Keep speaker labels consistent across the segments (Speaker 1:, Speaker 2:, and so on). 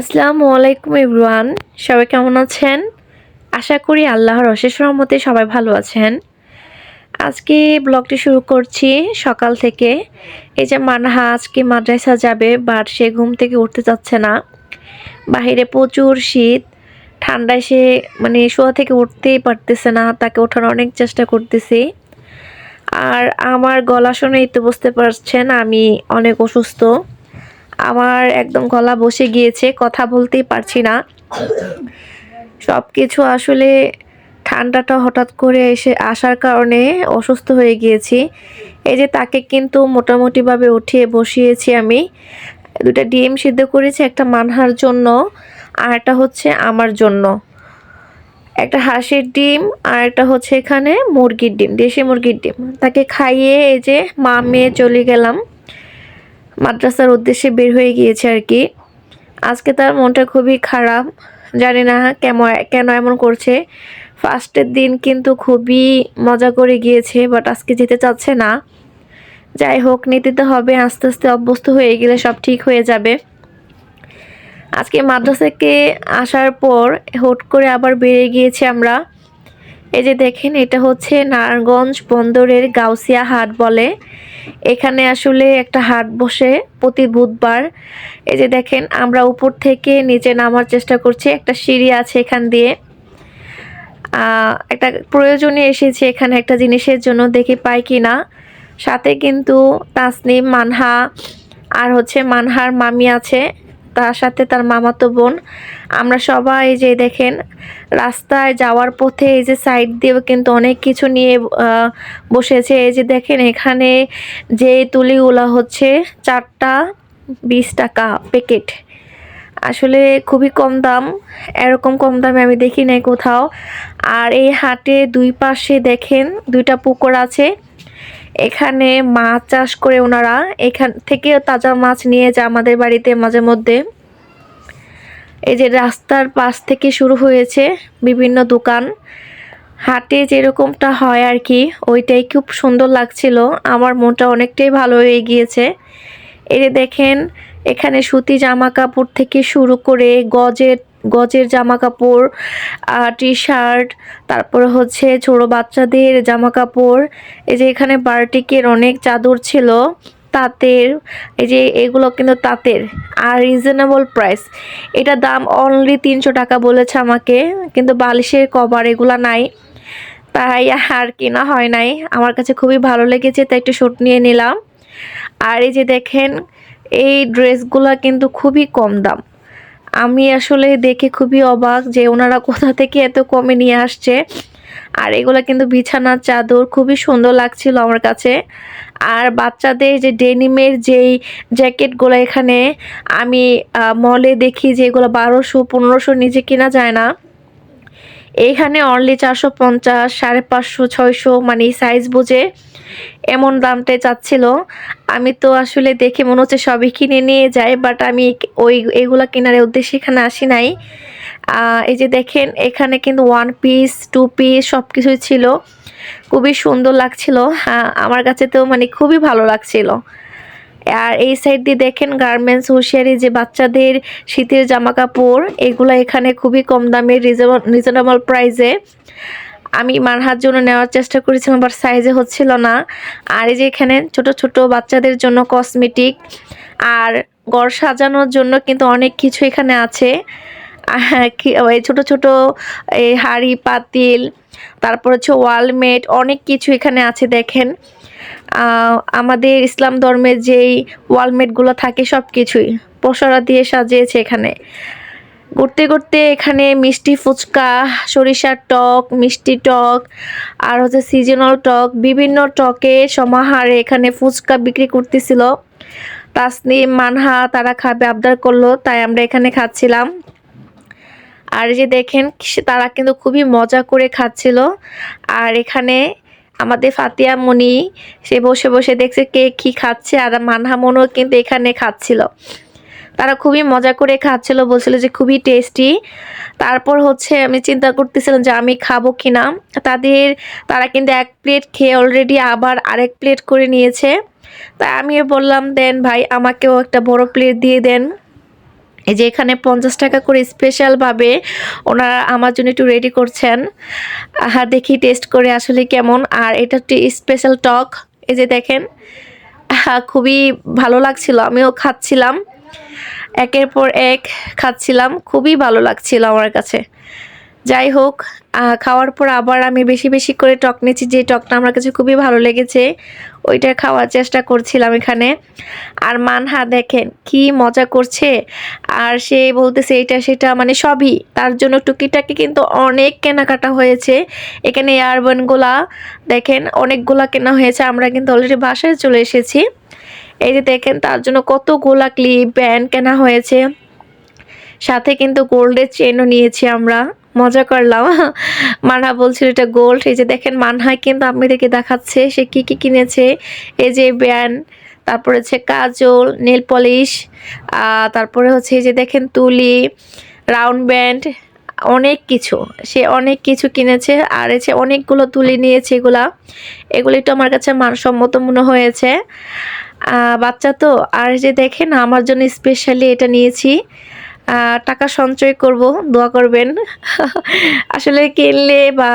Speaker 1: আসসালামু আলাইকুম ইব্রুয়ান সবাই কেমন আছেন? আশা করি আল্লাহর অশেষ রহমতে সবাই ভালো আছেন। আজকে ব্লগটি শুরু করছি সকাল থেকে। এই যে মানহা আজকে মাদ্রাসা যাবে, বাট সে ঘুম থেকে উঠতে যাচ্ছে না। বাহিরে প্রচুর শীত, ঠান্ডায় সে মানে শোয়া থেকে উঠতেই পারতেছে না, তাকে ওঠার অনেক চেষ্টা করতেছি। আর আমার গলা শুনেই তো বুঝতে পারছেন, আমি অনেক অসুস্থ। আমার একদম গলা বসে গিয়েছে, কথা বলতেই পারছি না। সব কিছু আসলে ঠান্ডাটা হঠাৎ করে এসে আসার কারণে অসুস্থ হয়ে গিয়েছি। এই যে তাকে কিন্তু মোটামুটিভাবে উঠিয়ে বসিয়েছি আমি। দুটা ডিম সিদ্ধ করেছি, একটা মানহার জন্য আর একটা হচ্ছে আমার জন্য। একটা হাঁসের ডিম আর একটা হচ্ছে এখানে মুরগির ডিম, দেশি মুরগির ডিম। তাকে খাইয়ে এই যে মা মেয়ে চলে গেলাম। মাদ্রাসার উদ্দেশ্যে বের হয়ে গিয়েছে আর কি। আজকে তার মনটা খুবই খারাপ। জানি না কেমন, কেন এমন করছে। ফার্স্টের দিন কিন্তু খুবই মজা করে গিয়েছে বাট আজকে যেতে চাচ্ছে না। যাই হোক, নিতে তো হবে, আস্তে আস্তে অভ্যস্ত হয়ে গেলে সব ঠিক হয়ে যাবে। আজকে মাদ্রাসাকে আসার পর হুট করে আবার বেড়ে গিয়েছি আমরা। এই যে দেখেন, এটা হচ্ছে নারায়ণগঞ্জ বন্দরের গাউসিয়া হাট বলে। এখানে আসলে একটা হাট বসে প্রতি বুধবার। এই যে দেখেন, আমরা উপর থেকে নিচে নামার চেষ্টা করছি। একটা সিঁড়ি আছে এখান দিয়ে। একটা প্রয়োজনে এসেছে এখানে একটা জিনিসের জন্য, দেখি পাই কি না সাথে কিন্তু তাসনিম, মানহা, আর হচ্ছে মানহার মামি আছে। তার সাথে তার মামাতো বোন। আমরা সবাই যে দেখেন, রাস্তায় যাওয়ার পথে এই যে সাইড দিয়েও কিন্তু অনেক কিছু নিয়ে বসেছে। এই যে দেখেন, এখানে যে তুলিগুলো হচ্ছে, চারটা বিশ টাকা প্যাকেট আসলে খুবই কম দাম, এরকম কম দামে আমি দেখি নাই কোথাও। আর এই হাটে দুই পাশে দেখেন, দুইটা পুকুর আছে। এখানে মাছ চাষ করে ওনারা, এখান থেকে তাজা মাছ নিয়ে যায় আমাদের বাড়িতে মাঝে মধ্যে। এই যে রাস্তার পাশ থেকে শুরু হয়েছে বিভিন্ন দোকান। হাটে যেরকমটা হয় আর কি, ওইটাই খুব সুন্দর লাগছিল। আমার মনটা অনেকটাই ভালো হয়ে গিয়েছে। এই দেখেন, এখানে সুতি জামা কাপড় থেকে শুরু করে গজের গজের জামা কাপড় টি শার্ট তারপরে হচ্ছে ছোট বাচ্চাদের জামা কাপড় এই যে এখানে বার্টিকের অনেক চাদর ছিল, তাঁতের, এই যে এগুলো কিন্তু তাঁতের, আর রিজনেবল প্রাইস এটা দাম অনলি তিনশো টাকা বলেছে আমাকে, কিন্তু বালিশের কভার এগুলো নাই, তাই আর কেনা হয় নাই। আমার কাছে খুবই ভালো লেগেছে, তাই একটু শ্যুট নিয়ে নিলাম। আর এই যে দেখেন, এই ড্রেসগুলো কিন্তু খুবই কম দাম। আমি আসলে দেখে খুবই অবাক যে ওনারা কোথা থেকে এত কমে নিয়ে আসছে। আর এগুলো কিন্তু বিছানার চাদর, খুবই সুন্দর লাগছিল আমার কাছে। আর বাচ্চাদের যে ডেনিমের যেই জ্যাকেটগুলো এখানে, আমি মলে দেখি যে এগুলো বারোশো, পনেরোশো নিচে কেনা যায় না। এইখানে অনলি চারশো পঞ্চাশ, সাড়ে পাঁচশো, ছয়শো মানে সাইজ বুঝে এমন দামটাই চাচ্ছিল। আমি তো আসলে দেখে মনে হচ্ছে সবই কিনে নিয়ে যাই বাট আমি ওই এগুলো কেনার উদ্দেশ্যে এখানে আসি নাই। এই যে দেখেন, এখানে কিন্তু ওয়ান পিস টু পিস সব কিছুই ছিল। খুবই সুন্দর লাগছিল। হ্যাঁ আমার কাছে তো মানে খুবই ভালো লাগছিল। আর এই সাইড দিয়ে দেখেন গার্মেন্টস হুঁশিয়ারি যে বাচ্চাদের শীতের জামা কাপড় এগুলো এখানে খুবই কম দামে রিজনেবল প্রাইসে আমি মানহার জন্য নেওয়ার চেষ্টা করেছিলাম আবার সাইজে হচ্ছিল না। আর এই যে এখানে ছোট ছোট বাচ্চাদের জন্য কসমেটিক আর গড় সাজানোর জন্য কিন্তু অনেক কিছু এখানে আছে। এই ছোট ছোট, এই হাড়ি, পাতিল তারপর হচ্ছে ওয়ালমেট, অনেক কিছু এখানে আছে দেখেন। আমাদের ইসলাম ধর্মের যেই ওয়ালমেটগুলো থাকে সব কিছুই পশরা দিয়ে সাজিয়েছে এখানে। ঘুরতে ঘুরতে এখানে মিষ্টি ফুচকা, সরিষার টক, মিষ্টি টক, আর হচ্ছে সিজনাল টক, বিভিন্ন টকে সমাহারে এখানে ফুচকা বিক্রি করতেছিল। তাসনিম, মানহা তারা খাবে, আবদার করল, তাই আমরা এখানে খাচ্ছিলাম। আর যে দেখেন তারা কিন্তু খুবই মজা করে খাচ্ছিল। আর এখানে আমাদের ফাতিয়া মনি সে বসে বসে দেখছে কে কি খাচ্ছে, আর মানহা মনও কিন্তু এখানে খাচ্ছিল। তারা খুবই মজা করে খাচ্ছিল, বলছিল যে খুবই টেস্টি তারপর হচ্ছে আমি চিন্তা করতেছিলাম যে আমি খাব কি না তাদের, তারা কিন্তু এক প্লেট খেয়ে অলরেডি আবার আরেক প্লেট করে নিয়েছে। তাই আমিও বললাম, দেন ভাই, আমাকেও একটা বড় প্লেট দিয়ে দেন। এই যে এখানে পঞ্চাশ টাকা করে স্পেশালভাবে ওনারা আমার জন্য একটু রেডি করছেন। হ্যাঁ দেখি টেস্ট করে আসলে কেমন। আর এটা একটি স্পেশাল টক। এই যে দেখেন খুবই ভালো লাগছিল। আমিও খাচ্ছিলাম। একের পর এক খাচ্ছিলাম। খুবই ভালো লাগছিল আমার কাছে। যাই হোক খাওয়ার পর আবার আমি বেশি বেশি করে টক নিয়েছি, যে টকটা আমার কাছে খুবই ভালো লেগেছে, ওইটা খাওয়ার চেষ্টা করছিলাম এখানে। আর মানহা দেখেন কি মজা করছে, আর সে বলতেছে এটা সেটা মানে সবই, তার জন্য টুকিটাকি কিন্তু অনেক কেনাকাটা হয়েছে। এখানে এয়ারবানগুলা দেখেন অনেকগুলা কেনা হয়েছে, আমরা কিন্তু অলরেডি বাসায় চলে এসেছি। এই যে দেখেন, তার জন্য কতগুলা ক্লিপ ব্যান্ড কেনা হয়েছে। সাথে কিন্তু গোল্ডের চেনও নিয়েছি আমরা। মজা করলাম। মানহা বলছিল, এটা গোল্ড এই যে দেখেন মানহা কিন্তু আপনাদেরকে দেখাচ্ছে সে কি কি কিনেছে। এই যে ব্যান্ড, তারপরে হচ্ছে কাজল নেল পলিশ তারপরে হচ্ছে এই যে দেখেন তুলি রাউন্ড ব্যান্ড অনেক কিছু। সে অনেক কিছু কিনেছে আর এসে অনেকগুলো তুলি নিয়েছে এগুলা। এগুলি তো আমার কাছে মানসম্মত মনে হয়েছে। বাচ্চা তো, আর যে দেখেন, আমার জন্য স্পেশালি এটা নিয়েছি। টাকা সঞ্চয় করব, দোয়া করবেন। আসলে কিনলে বা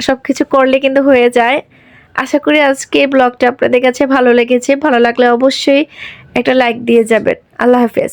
Speaker 1: সব কিছু করলে কিন্তু হয়ে যায়। আশা করি আজকে ব্লগটা আপনাদের কাছে ভালো লেগেছে। ভালো লাগলে অবশ্যই একটা লাইক দিয়ে যাবেন। আল্লাহ হাফেজ।